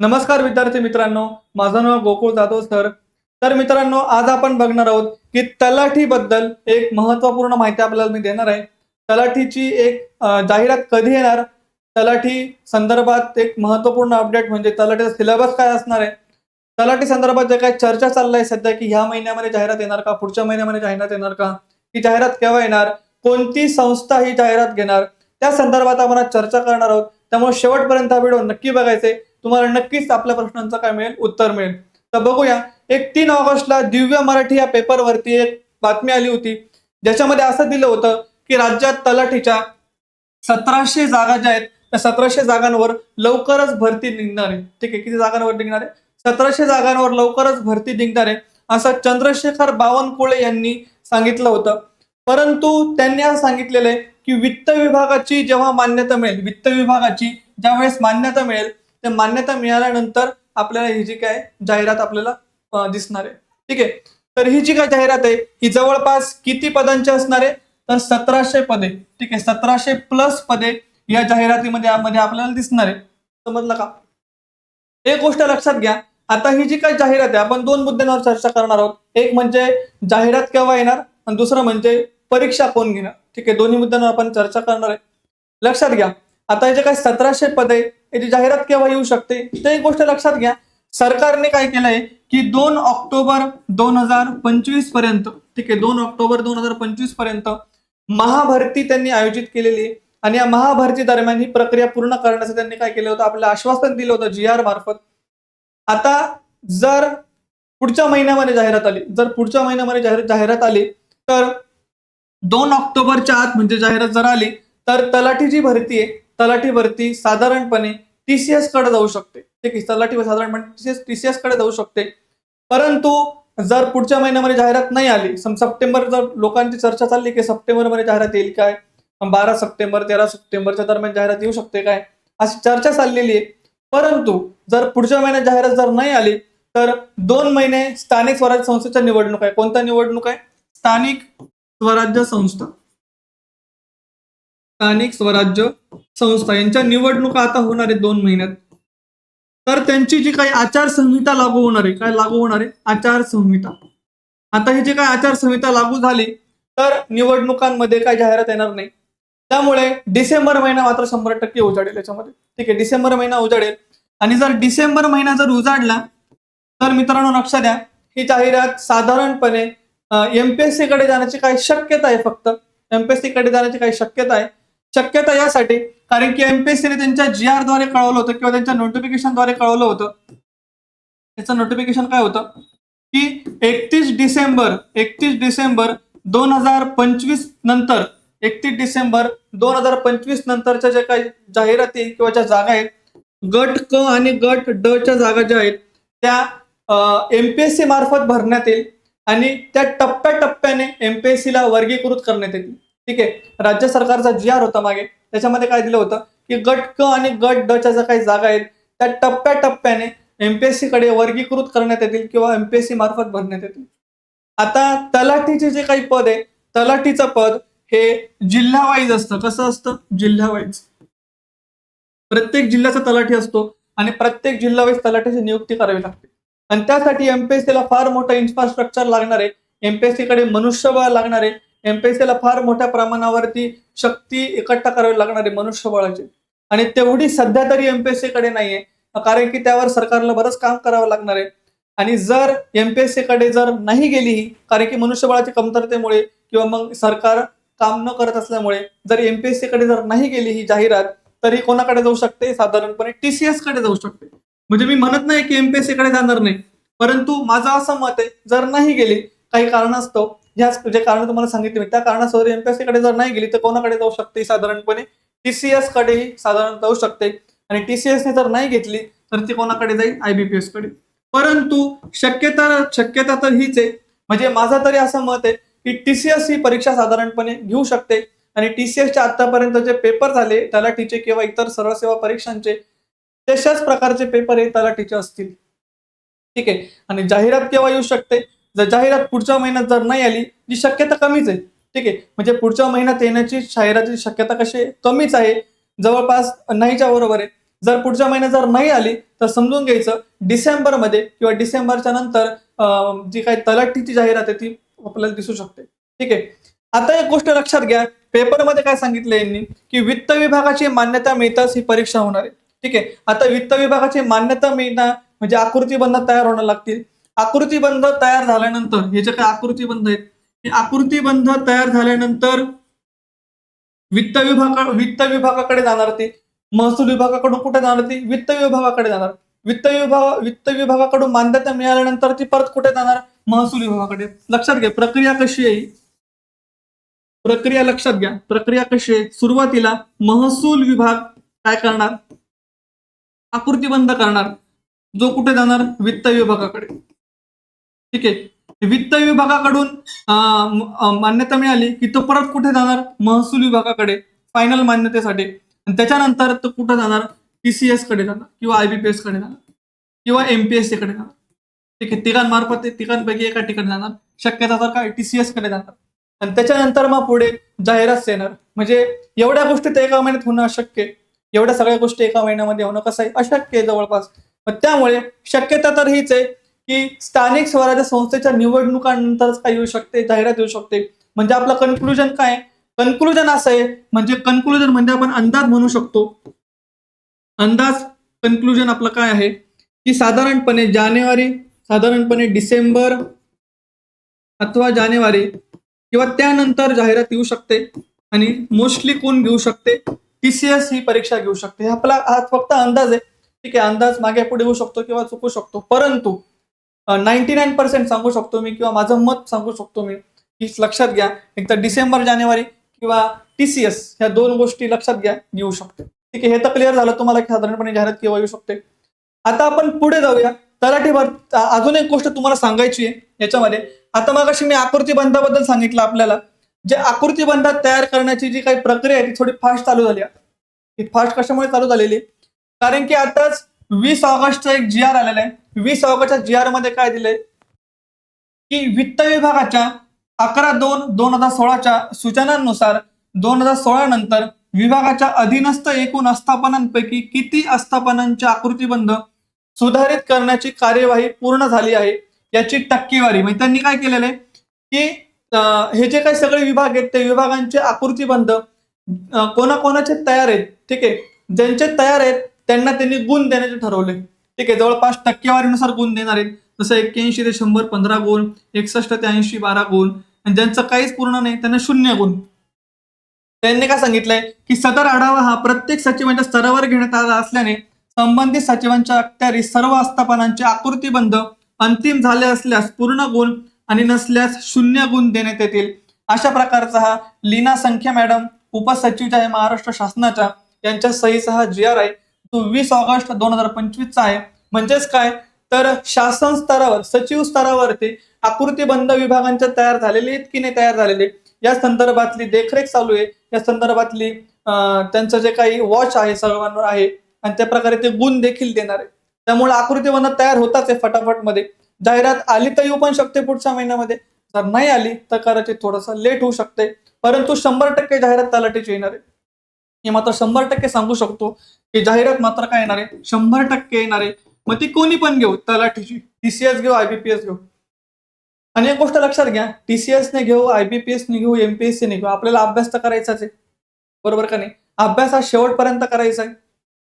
नमस्कार विद्यार्थी मित्रांनो माझं नाव गोकुळ जाधव सर. तर मित्रांनो आज आपण बघणार आहोत की तलाठी बद्दल एक महत्त्वपूर्ण माहिती आपल्याला मी देणार आहे. तलाठीची एक जाहिरात कधी येणार? तलाठी संदर्भात एक महत्त्वपूर्ण अपडेट म्हणजे तलाठीचा सिलेबस काय असणार आहे? तलाठी संदर्भात जे काही चर्चा चाललाय सध्या की ह्या महिन्यामध्ये जाहिरात येणार का? पुढच्या महिन्यामध्ये जाहिरात येणार का? ही जाहिरात केव्हा येणार? कोणती संस्था ही जाहिरात घेणार? त्या संदर्भात आपण चर्चा करणार आहोत. त्यामुळे शेवटपर्यंत हा व्हिडिओ नक्की बघायचे. तुम्हाला नक्कीच आपल्या प्रश्नांचं काय मिळेल? उत्तर मिळेल. तर बघूया. एक तीन ऑगस्टला दिव्य मराठी या पेपरवरती एक बातमी आली होती. ज्याच्यामध्ये असं दिलं होतं की राज्यात तलाठीच्या सतराशे जागा ज्या आहेत त्या सतराशे जागांवर लवकरच भरती निघणार. आहे ठीक आहे किती जागांवर निघणार? आहे सतराशे जागांवर लवकरच भरती निघणार आहे असं चंद्रशेखर बावनकुळे यांनी सांगितलं होतं. परंतु त्यांनी असं सांगितलेलं आहे की वित्त विभागाची जेव्हा मान्यता मिळेल वित्त विभागाची ज्यावेळेस मान्यता मिळेल ते मान्यता मिळाल्यानंतर आपल्याला ही जी काय जाहिरात आपल्याला दिसणार आहे. ठीक आहे? तर ही जी काय जाहिरात आहे ही जवळपास किती पदांची असणार आहे? तर सतराशे पदे. ठीक आहे? सतराशे प्लस पदे या जाहिरातीमध्ये मध्ये आपल्याला दिसणार आहे. समजलं का? एक गोष्ट लक्षात घ्या. आता ही जी काय जाहिरात आहे आपण दोन मुद्द्यांवर चर्चा करणार आहोत. एक म्हणजे जाहिरात केव्हा येणार? आणि दुसरं म्हणजे परीक्षा कोण घेणार? ठीक आहे? दोन्ही मुद्द्यांवर आपण चर्चा करणार आहे. लक्षात घ्या. आता हे जे काही सतराशे पद आहे याची जाहिरात केव्हा येऊ शकते ते एक गोष्ट लक्षात घ्या. सरकारने काय केलंय की दोन ऑक्टोबर दोन हजार पंचवीसपर्यंत ठीक आहे दोन ऑक्टोबर दोन हजार पंचवीसपर्यंत महाभरती त्यांनी आयोजित केलेली आहे. आणि या महाभरती दरम्यान ही प्रक्रिया पूर्ण करण्याचं त्यांनी काय केलं होतं? आपल्याला आश्वासन दिलं होतं जी आर मार्फत. आता जर पुढच्या महिन्यामध्ये जाहिरात आली जर पुढच्या महिन्यामध्ये जाहिरात जाहिरात आली तर दोन ऑक्टोबरच्या आत म्हणजे जाहिरात जर आली तर तलाठी जी भरती आहे. तलाठीवरती साधारणपणे टीसीएसकडे जाऊ शकते. ठीक आहे तलाठीवर साधारणपणे म्हणजे टीसीएस टीसीएसकडे जाऊ शकते. परंतु जर पुढच्या महिन्यामध्ये जाहिरात नाही आली सम सप्टेंबर जर लोकांची चर्चा चालली की सप्टेंबरमध्ये जाहिरात येईल काय? बारा सप्टेंबर तेरा सप्टेंबरच्या दरम्यान जाहिरात येऊ शकते काय? अशी चर्चा चाललेली आहे. परंतु जर पुढच्या महिन्यात जाहिरात जर नाही आली तर दोन महिने स्थानिक स्वराज्य संस्थेच्या निवडणूक आहे. कोणत्या निवडणूक आहे? स्थानिक स्वराज्य संस्था. स्थानिक स्वराज्य संस्था यांच्या निवडणुका आता होणार आहे दोन महिन्यात. तर त्यांची जी काही आचारसंहिता लागू होणार आहे काय लागू होणार आहे? आचारसंहिता. आता ही जी काय आचारसंहिता लागू झाली तर निवडणुकांमध्ये काय जाहिरात येणार नाही. त्यामुळे डिसेंबर महिना मात्र शंभर टक्के उजाडेल याच्यामध्ये. ठीक आहे डिसेंबर महिना उजाडेल. आणि जर डिसेंबर महिना जर उजाडला तर मित्रांनो लक्ष द्या ही जाहिरात साधारणपणे एमपीएससी कडे जाण्याची काही शक्यता आहे फक्त. एमपीएससी कडे जाण्याची काही शक्यता आहे. शक्यता यासाठी कारण की एमपीएससीने त्यांच्या जी आरद्वारे कळवलं होतं किंवा त्यांच्या नोटिफिकेशनद्वारे कळवलं होतं. त्याचं नोटिफिकेशन काय होतं? की एकतीस डिसेंबर एकतीस डिसेंबर दोन हजार पंचवीस नंतर एकतीस डिसेंबर दोन हजार पंचवीस नंतरच्या ज्या काही जाहिराती किंवा ज्या जागा आहेत गट क आणि गट ड च्या जागा ज्या आहेत त्या एमपीएससी मार्फत भरण्यात येईल आणि त्या टप्प्याटप्प्याने एमपीएससी ला वर्गीकृत करण्यात येतील. ठीक आहे. राज्य सरकारचा जी आर होता मागे. त्याच्यामध्ये काय दिलं होतं? की गट क आणि गट ड च्या ज्या काही जागा आहेत त्या टप्प्याटप्प्याने एमपीएससी कडे वर्गीकृत करण्यात येतील किंवा एमपीएससी मार्फत भरण्यात येतील. आता तलाठीचे जे काही पद आहे तलाठीचं पद हे जिल्हा वाईज असतं. कसं असतं? जिल्हा वाईज प्रत्येक जिल्ह्याचा तलाठी असतो आणि प्रत्येक जिल्हा वाईज तलाठीची नियुक्ती करावी लागते. आणि त्यासाठी एमपीएससीला फार मोठं इन्फ्रास्ट्रक्चर लागणार आहे. एमपीएससी कडे मनुष्यबळ लागणार आहे. एमपीएससीला फार मोठ्या प्रमाणावरती शक्ती इकट्ठा करावी लागणार आहे मनुष्यबळाची. आणि तेवढी सध्या तरी एमपीएससी कडे नाहीये. कारण की त्यावर सरकारला बरंच काम करावं लागणार आहे. आणि जर एमपीएससी कडे जर नाही गेली ही कारण की मनुष्यबळाच्या कमतरतेमुळे किंवा मग सरकार काम न करत असल्यामुळे जर एमपीएससी कडे जर नाही गेली ही जाहिरात तर ही कोणाकडे जाऊ शकते? साधारणपणे टीसीएसकडे जाऊ शकते. म्हणजे मी म्हणत नाही की एमपीएससी कडे जाणार नाही. परंतु माझं असं मत आहे जर नाही गेली काही कारणास्तव ह्याच जे कारण तुम्हाला सांगितले मी त्या कारणास्तव एमपीएससी कडे जर नाही गेली तर कोणाकडे जाऊ शकते? साधारणपणे टीसीएस कडेही साधारण जाऊ शकते. आणि टीसीएस ने जर नाही घेतली तर ती कोणाकडे जाईल? आयबीपीएसकडे. परंतु शक्यता शक्यता तर हीच आहे. म्हणजे माझं तरी असं मत आहे की टीसीएस ही परीक्षा साधारणपणे घेऊ शकते. आणि टीसीएसच्या आतापर्यंत जे पेपर झाले तलाठीचे किंवा इतर सर्व सेवा परीक्षांचे तशाच प्रकारचे पेपर हे तलाठीचे असतील. ठीक आहे? आणि जाहिरात केव्हा येऊ शकते? जर जाहिरात पुढच्या महिन्यात जर नाही आली जी शक्यता कमीच आहे. ठीक आहे? म्हणजे पुढच्या महिन्यात येण्याची जाहिरातीची शक्यता कशी आहे? कमीच आहे. जवळपास नाहीच्या बरोबर आहे. जर पुढच्या महिन्यात जर नाही आली तर समजून घ्यायचं डिसेंबरमध्ये किंवा डिसेंबरच्या नंतर जी काही तलाठीची जाहिरात आहे ती आपल्याला दिसू शकते. ठीक आहे? आता एक गोष्ट लक्षात घ्या. पेपरमध्ये काय सांगितलं यांनी? की वित्त विभागाची मान्यता मिळताच ही परीक्षा होणार आहे. ठीक आहे? आता वित्त विभागाची मान्यता मिळणं म्हणजे आकृती आकृतीबंध तयार होणं लागतील. आकृतीबंध तयार झाल्यानंतर हे जे काही आकृतीबंध आहेत हे आकृतीबंध तयार झाल्यानंतर वित्त विभागा वित्त विभागाकडे जाणार ते. महसूल विभागाकडून कुठे जाणार ती? वित्त विभागाकडे जाणार. वित्त विभाग वित्त विभागाकडून मान्यता मिळाल्यानंतर ती परत कुठे जाणार? महसूल विभागाकडे. लक्षात घ्या प्रक्रिया कशी आहे प्रक्रिया लक्षात घ्या. प्रक्रिया कशी आहे? सुरुवातीला महसूल विभाग काय करणार? आकृतीबंध करणार. जो कुठे जाणार? वित्त विभागाकडे. ठीक आहे. वित्त विभागाकडून मान्यता मिळाली की तो परत कुठे जाणार? महसूल विभागाकडे फायनल मान्यतेसाठी. आणि त्याच्यानंतर तो कुठे जाणार? टीसीएसकडे जाणार किंवा आयबीपीएसकडे जाणार? किंवा एमपीएससी कडे जाणार? ठीक आहे. तिघांमार्फत ते तिघांपैकी एका ठिकाणी जाणार. शक्यता तर काय? टीसीएसकडे जाणार. आणि त्याच्यानंतर मग पुढे जाहिरात येणार. म्हणजे एवढ्या गोष्टी तर एका महिन्यात होणं अशक्य आहे. एवढ्या सगळ्या गोष्टी एका महिन्यामध्ये होणं कसं आहे अशक्य आहे जवळपास. मग त्यामुळे शक्यता तर हीच आहे. की स्थानिक स्वराज्य संस्थेच्या निवडणुकांनंतरच काय येऊ शकते जाहिरात येऊ शकते. म्हणजे आपलं कन्क्लुजन काय? कन्क्लुजन असं आहे म्हणजे कन्क्लुजन म्हणजे आपण अंदाज म्हणू शकतो. अंदाज कन्क्लुजन आपलं काय आहे? की साधारणपणे जानेवारी साधारणपणे डिसेंबर अथवा जानेवारी किंवा त्यानंतर जाहिरात येऊ शकते आणि मोस्टली कोण घेऊ शकते? टीसीएस ही परीक्षा घेऊ शकते. आपला हा फक्त अंदाज आहे. ठीक आहे अंदाज मागे पुढे येऊ शकतो किंवा चुकू शकतो. परंतु नाईन्टी नाईन पर्सेंट सांगू शकतो मी किंवा माझं मत सांगू शकतो मी. की लक्षात घ्या. एक तर डिसेंबर जानेवारी किंवा टीसीएस ह्या दोन गोष्टी लक्षात घ्या येऊ शकते. ठीक आहे हे तर क्लिअर झालं. तुम्हाला साधारणपणे जाहिरात केव्हा येऊ शकते? आता आपण पुढे जाऊया. तलाठी भर अजून एक गोष्ट तुम्हाला सांगायची आहे याच्यामध्ये. आता मग मी आकृती बंधाबद्दल सांगितलं आपल्याला. जे आकृती बंधात तयार करण्याची जी काही प्रक्रिया आहे ती थोडी फास्ट चालू झाली आहे. ती फास्ट कशामुळे चालू झालेली आहे? कारण की आताच वीस ऑगस्टचा एक जी आर आलेला आहे. वीस ऑगस्टच्या जी आरमध्ये काय दिलंय? की वित्त विभागाच्या अकरा दोन दोन हजार सोळाच्या सूचनांनुसार दोन हजार सोळा नंतर विभागाच्या अधीनस्थ एकूण आस्थापनांपैकी किती आस्थापनांचे आकृतीबंध सुधारित करण्याची कार्यवाही पूर्ण झाली आहे याची टक्केवारी. म्हणजे त्यांनी काय केलेलं आहे? की हे जे काही सगळे विभाग आहेत ते विभागांचे आकृतीबंध कोणाकोणाचे तयार आहेत ठीक आहे? ज्यांचे तयार आहेत त्यांना त्यांनी गुण देण्याचे ठरवले. ठीक आहे जवळपास टक्केवारीनुसार गुण देणार आहेत. जसं एक्क्याऐंशी ते शंभर पंधरा गुण एकसष्ट ते ऐंशी बारा गुण. आणि ज्यांचं काहीच पूर्ण नाही त्यांना शून्य गुण. त्यांनी काय सांगितलंय? की सदर आढावा हा प्रत्येक सचिवांच्या स्तरावर घेण्यात आला असल्याने संबंधित सचिवांच्या अखत्यारी सर्व आस्थापनांचे आकृतीबंध अंतिम झाले असल्यास पूर्ण गुण आणि नसल्यास शून्य गुण देण्यात येतील. अशा प्रकारचा हा लीना संख्या मॅडम उपसचिवच्या आहे महाराष्ट्र शासनाच्या यांच्या सहीचा हा जी आर आहे तो वीस ऑगस्ट दोन हजार पंचवीसचा आहे. म्हणजेच काय? तर शासन स्तरावर सचिव स्तरावरती आकृतीबंध विभागांच्या तयार झालेले आहेत की नाही तयार झालेले. या संदर्भातली देखरेख चालू आहे. या संदर्भातली त्यांचं जे काही वॉच आहे सर्वांवर आहे आणि त्या प्रकारे ते गुण देखील देणार आहे. त्यामुळे आकृतीबंध तयार होताच आहे फटाफटमध्ये जाहिरात आली तर येऊ पण शकते पुढच्या महिन्यामध्ये. जर नाही आली तर कदाचित थोडंसं लेट होऊ शकते. परंतु शंभर टक्के जाहिरात तलाठीची येणार आहे. हे मात्र शंभर टक्के सांगू शकतो की जाहिरात मात्र काय येणार आहे? शंभर टक्के येणार आहे. मग ती कोणी पण घेऊ? तलाठीची. टीसीएस घेऊ आयबीपीएस घेऊ? आणि एक गोष्ट लक्षात घ्या. टीसीएस ने घेऊ आयबीपीएस ने घेऊ एमपीएससी ने घेऊ? आपल्याला अभ्यास तर करायचाच आहे. बरोबर का नाही? अभ्यास हा शेवटपर्यंत करायचा आहे.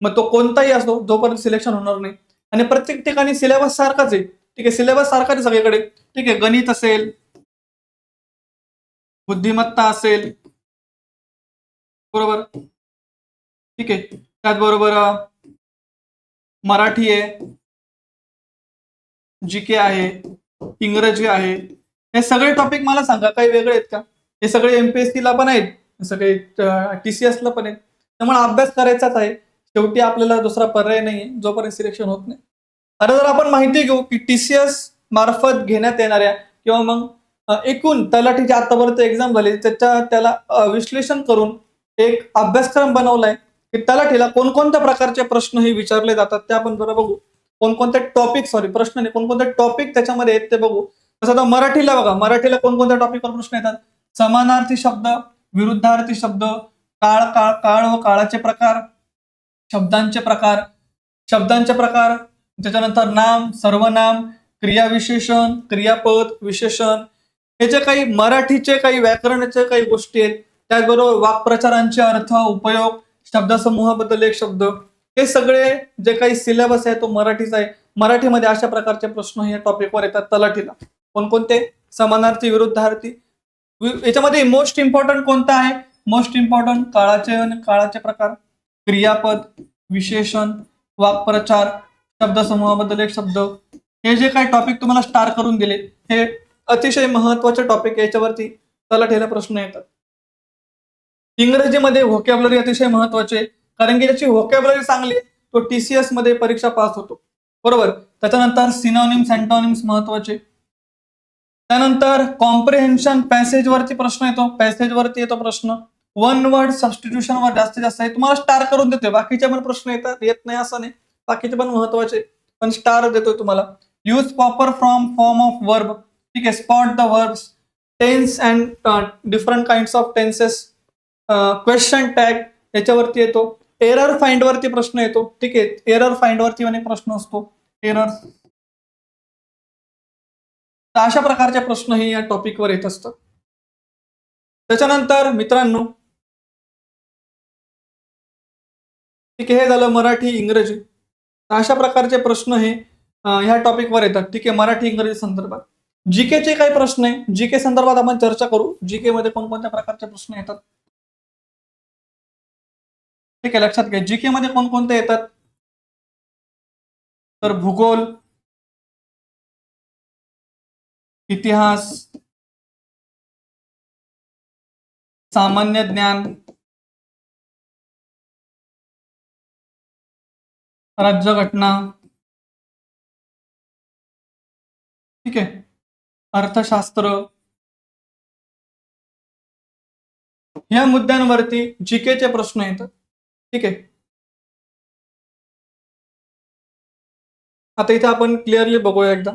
मग तो कोणताही असो जोपर्यंत सिलेक्शन होणार नाही. आणि प्रत्येक ठिकाणी सिलेबस सारखाच आहे. ठीक आहे सिलेबस सारखाच आहे सगळीकडे. ठीक आहे गणित असेल बुद्धिमत्ता असेल. बरोबर? ठीक आहे. त्याचबरोबर मराठी आहे जी के आहे इंग्रजी आहे हे सगळे टॉपिक मला सांगा. काही वेगळे आहेत का? हे सगळे एमपीएससी ला पण आहेत. सगळे टीसीएस ला पण आहेत. त्यामुळे अभ्यास करायचाच आहे. शेवटी आपल्याला दुसरा पर्याय नाही जोपर्यंत सिलेक्शन होत नाही. आता जर आपण माहिती घेऊ की टीसीएस मार्फत घेण्यात येणाऱ्या किंवा मग एकूण तलाठीची आतापर्यंत एक्झाम झाली त्याच्या त्याला विश्लेषण करून एक अभ्यासक्रम बनवलाय. की तलाठीला कोणकोणत्या प्रकारचे प्रश्न हे विचारले जातात ते आपण जरा बघू. कोणकोणते टॉपिक सॉरी प्रश्न नाही कोणकोणते टॉपिक त्याच्यामध्ये आहेत ते बघू. तसं आता मराठीला बघा मराठीला कोणकोणत्या टॉपिकवर प्रश्न येतात? समानार्थी शब्द विरुद्धार्थी शब्द काळ काळ काळ व काळाचे प्रकार शब्दांचे प्रकार शब्दांचे प्रकार त्याच्यानंतर नाम सर्वनाम क्रियाविशेषण क्रियापद विशेषण हे जे काही मराठीचे काही व्याकरणाचे काही गोष्टी आहेत त्याचबरोबर वाक्प्रचारांचे अर्थ उपयोग शब्दसमूहाबद्दल एक शब्द. हे सगळे जे काही सिलेबस आहे तो मराठीचा आहे. मराठीमध्ये अशा प्रकारचे प्रश्न या टॉपिकवर येतात तलाठीला. कोणकोणते? समानार्थी विरुद्धार्थी. याच्यामध्ये मोस्ट इम्पॉर्टंट कोणता आहे? मोस्ट इम्पॉर्टंट काळाचे आणि काळाचे प्रकार. क्रियापद विशेषण वाक्प्रचार शब्दसमूहाबद्दल एक शब्द. हे जे काही टॉपिक तुम्हाला स्टार करून दिले हे अतिशय महत्त्वाचे टॉपिक याच्यावरती तलाठीला प्रश्न येतात. इंग्रजीमध्ये व्होकॅबलरी अतिशय महत्त्वाचे आहे. कारण की त्याची व्होकॅबलरी चांगली तो टीसीएसमध्ये परीक्षा पास होतो. बरोबर? त्याच्यानंतर सिनॉनिम्स अँटॉनिम्स महत्त्वाचे त्यानंतर कॉम्प्रिहेन्शन पॅसेज वरती प्रश्न येतो. पॅसेज वरती येतो प्रश्न. वन वर्ड सबस्टिट्यूशन वर जास्तीत जास्त आहे. तुम्हाला स्टार करून देतोय. बाकीचे पण प्रश्न येतात. येत नाही असं नाही. बाकीचे पण महत्त्वाचे पण स्टार देतोय तुम्हाला. Use proper from form of verb ठीक आहे. Spot the verbs tense and different kind of tenses question tag याच्यावरती येतो. एरर फाइंड वरती प्रश्न येतो. ठीक आहे? एरर फाइंड वरती पण प्रश्न असतो. एरर तर अशा प्रकारचे प्रश्न हे या टॉपिकवर येत असतात. त्याच्यानंतर मित्रांनो ठीक आहे हे झालं मराठी इंग्रजी. अशा प्रकारचे प्रश्न हे ह्या टॉपिकवर येतात. ठीक आहे? मराठी इंग्रजी संदर्भात. जीकेचे काही प्रश्न आहे. जीके संदर्भात आपण चर्चा करू. जीके मध्ये कोणकोणत्या प्रकारचे प्रश्न येतात? ठीक आहे लक्षात घ्या. जीके मध्ये कोणकोणते येतात? तर भूगोल इतिहास सामान्य ज्ञान राज्यघटना ठीक आहे. अर्थशास्त्र. या मुद्द्यांवरती जीकेचे प्रश्न येतात. ठीक आहे. आता इथे आपण क्लिअरली बघूया एकदा.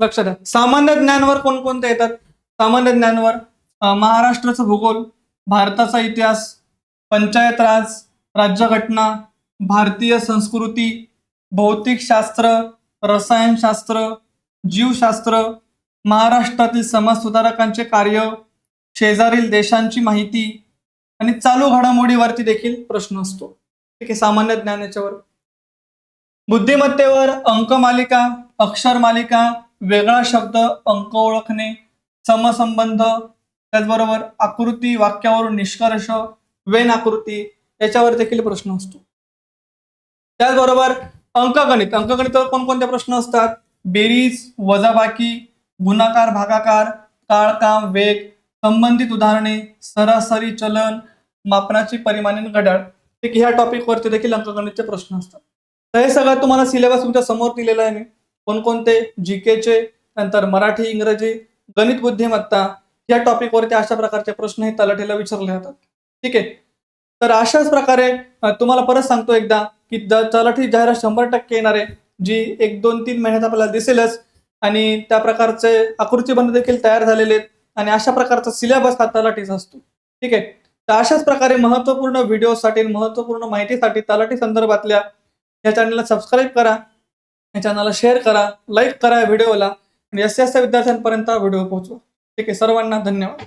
लक्षात द्या सामान्य ज्ञानवर कोणकोणते येतात? सामान्य ज्ञानवर अं, महाराष्ट्राचा भूगोल भारताचा इतिहास पंचायत राज राज्यघटना भारतीय संस्कृती भौतिकशास्त्र रसायनशास्त्र जीवशास्त्र महाराष्ट्रातील समाज सुधारकांचे कार्य शेजारील देशांची माहिती आणि चालू घडामोडीवरती देखील प्रश्न असतो. ठीक आहे सामान्य ज्ञान याच्यावर. बुद्धिमत्तेवर अक्षर अक्षरमालिका वेगळा शब्द अंक ओळखणे समसंबंध त्याचबरोबर आकृती वाक्यावरून निष्कर्ष वेन आकृती याच्यावर देखील प्रश्न असतो. त्याचबरोबर अंकगणित अंकगणितावर कोणकोणते प्रश्न असतात? बेरीज वजाबाकी गुणाकार भागाकार काळकाम वेग संबंधित उदाहरणे सरासरी चलन मापनाची परिमाणीन घड्याळ ठीक ह्या टॉपिक वरती देखील अंकगणितचे प्रश्न असतात. तर हे सगळं तुम्हाला सिलेबस तुमच्यासमोर दिलेला आहे मी. कोणकोणते जी केचे नंतर मराठी इंग्रजी गणित बुद्धिमत्ता या टॉपिकवरती अशा प्रकारचे प्रश्न हे तलाठीला विचारले जातात. ठीक आहे? तर अशाच प्रकारे तुम्हाला परत सांगतो एकदा की द- तलाठी जाहिरात शंभर टक्के येणार आहे जी एक दोन तीन महिन्यात आपल्याला दिसेलच. आणि त्या प्रकारचे आकृतीबंध देखील तयार झालेले आहेत. आणि अशा प्रकारचा सिलेबस हा तलाठीचा असतो. ठीक आहे? तर अशाच प्रकारे महत्त्वपूर्ण व्हिडिओसाठी महत्त्वपूर्ण माहितीसाठी तलाठी संदर्भातल्या या चॅनलला सबस्क्राईब करा. या चॅनलला शेअर करा. लाईक करा या व्हिडिओला आणि जास्तीत जास्त विद्यार्थ्यांपर्यंत व्हिडिओ पोहोचवा. ठीक आहे. सर्वांना धन्यवाद.